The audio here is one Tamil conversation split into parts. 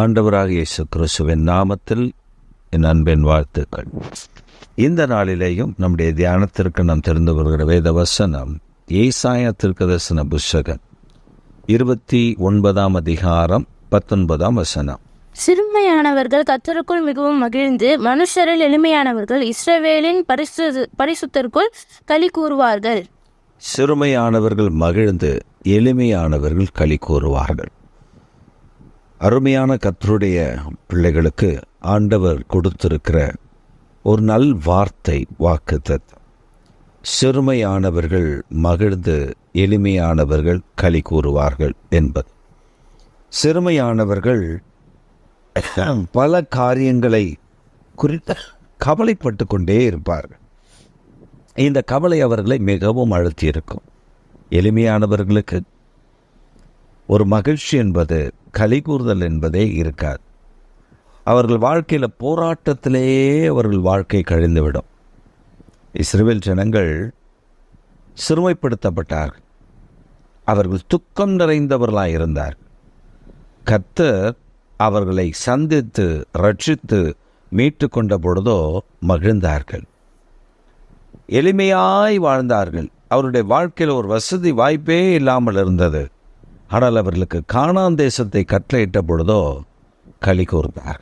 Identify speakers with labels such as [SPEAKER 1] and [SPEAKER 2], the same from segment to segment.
[SPEAKER 1] ஆண்டவராக இயேசு கிறிஸ்துவின் நாமத்தில் என் அன்பின் வாழ்த்துக்கள். இந்த நாளிலேயும் நம்முடைய தியானத்திற்கு நாம் தெரிந்து வருகிற வேத வசனம் ஏசாயா திருக்கதர்சன புஸ்தகம் இருபத்தி ஒன்பதாம் அதிகாரம் பத்தொன்பதாம் வசனம்.
[SPEAKER 2] சிறுமையானவர்கள் கத்தருக்குள் மிகவும் மகிழ்ந்து மனுஷரில் எளிமையானவர்கள் இஸ்ரவேலின் பரிசு பரிசுத்தருக்குள் களி கூறுவார்கள்.
[SPEAKER 1] சிறுமையானவர்கள் மகிழ்ந்து எளிமையானவர்கள் களி கூறுவார்கள். அருமையான கத்தருடைய பிள்ளைகளுக்கு ஆண்டவர் கொடுத்திருக்கிற ஒரு நல் வார்த்தை வாக்கு சிறுமையானவர்கள் மகிழ்ந்து எளிமையானவர்கள் களி கூறுவார்கள் என்பது. சிறுமையானவர்கள் பல காரியங்களை குறித்து கவலைப்பட்டு கொண்டே இருப்பார்கள். இந்த கவலை அவர்களை மிகவும் அழுத்தியிருக்கும் எளிமையானவர்களுக்கு ஒரு மகிழ்ச்சி என்பது களி கூறுதல் என்பதே இருக்காது. அவர்கள் வாழ்க்கையில் போராட்டத்திலேயே அவர்கள் வாழ்க்கை கழிந்துவிடும். இஸ்ரேல் ஜனங்கள் சிறுமைப்படுத்தப்பட்டார்கள். அவர்கள் துக்கம் நிறைந்தவர்களாக இருந்தார் கத்தர் அவர்களை சந்தித்து ரட்சித்து மீட்டு கொண்ட பொழுதோ மகிழ்ந்தார்கள். எளிமையாய் வாழ்ந்தார்கள். அவருடைய வாழ்க்கையில் ஒரு வசதி வாய்ப்பே இல்லாமல் இருந்தது. ஆனால் அவர்களுக்கு காணான் தேசத்தை கட்டளையிட்ட பொழுதோ களி கூர்ந்தார்.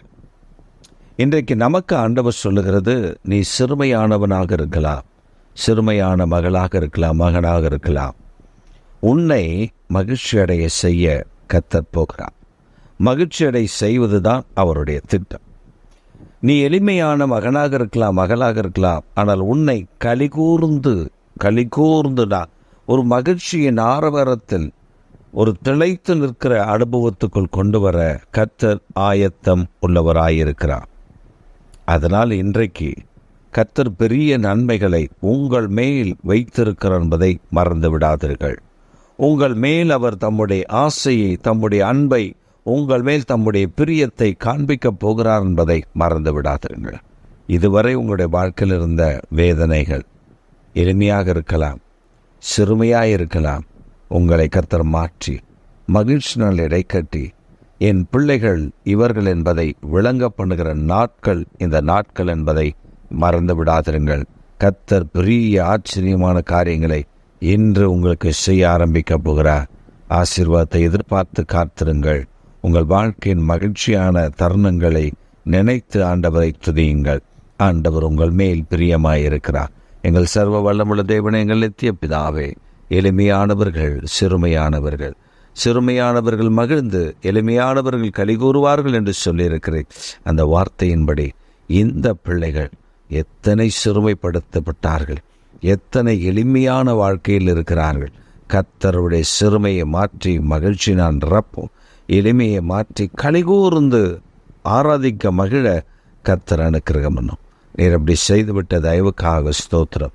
[SPEAKER 1] இன்றைக்கு நமக்கு ஆண்டவர் சொல்லுகிறது நீ சிறுமையானவனாக இருக்கலாம் சிறுமையான மகளாக இருக்கலாம் மகனாக இருக்கலாம். உன்னை மகிழ்ச்சி அடைய செய்ய கத்தற் போகிறார். மகிழ்ச்சி அடை செய்வதுதான் அவருடைய திட்டம். நீ எளிமையான மகனாக இருக்கலாம் மகளாக இருக்கலாம் ஆனால் உன்னை கலிகூர்ந்து கலிகூர்ந்துடா ஒரு மகிழ்ச்சியின் ஆரவாரத்தில் ஒரு திளைத்து நிற்கிற அனுபவத்துக்குள் கொண்டு வர கத்தர் ஆயத்தம் உள்ளவராயிருக்கிறார். அதனால் இன்றைக்கு கத்தர் பெரிய நன்மைகளை உங்கள் மேல் வைத்திருக்கிறார் என்பதை மறந்து விடாதீர்கள். உங்கள் மேல் அவர் தம்முடைய ஆசையை தம்முடைய அன்பை உங்கள் மேல் தம்முடைய பிரியத்தை காண்பிக்கப் போகிறார் என்பதை மறந்து விடாதீர்கள். இதுவரை உங்களுடைய வாழ்க்கையில் இருந்த வேதனைகள் எளிமையாக இருக்கலாம் சிறுமையாக இருக்கலாம் உங்களை கத்தர் மாற்றி மகிழ்ச்சி நாள் இடைக்கட்டி என் பிள்ளைகள் இவர்கள் என்பதை விளங்க பண்ணுகிற நாட்கள் இந்த நாட்கள் என்பதை மறந்து விடாதிருங்கள். கத்தர் பெரிய ஆச்சரியமான காரியங்களை இன்று உங்களுக்கு செய்ய ஆரம்பிக்க போகிறார் ஆசீர்வாதத்தை எதிர்பார்த்து காத்திருங்கள். உங்கள் வாழ்க்கையின் மகிழ்ச்சியான தருணங்களை நினைத்து ஆண்டவரை துதியுங்கள். ஆண்டவர் உங்கள் மேல் பிரியமாயிருக்கிறார். எங்கள் சர்வ வல்லமுள்ள தேவனை எங்கள் நித்திய பிதாவே எளிமையானவர்கள் சிறுமையானவர்கள். சிறுமையானவர்கள் மகிழ்ந்து எளிமையானவர்கள் கலி கூறுவார்கள் என்று சொல்லியிருக்கிறேன். அந்த வார்த்தையின்படி இந்த பிள்ளைகள் எத்தனை சிறுமைப்படுத்தப்பட்டார்கள் எத்தனை எளிமையான வாழ்க்கையில் இருக்கிறார்கள். கத்தருடைய சிறுமையை மாற்றி மகிழ்ச்சி நான் நிரப்பும் எளிமையை மாற்றி கலிகூர்ந்து ஆராதிக்க மகிழ கத்தர் அனுக்கிரகம் பண்ணும். நீர் அப்படி செய்துவிட்ட தயவுக்காக ஸ்தோத்திரம்.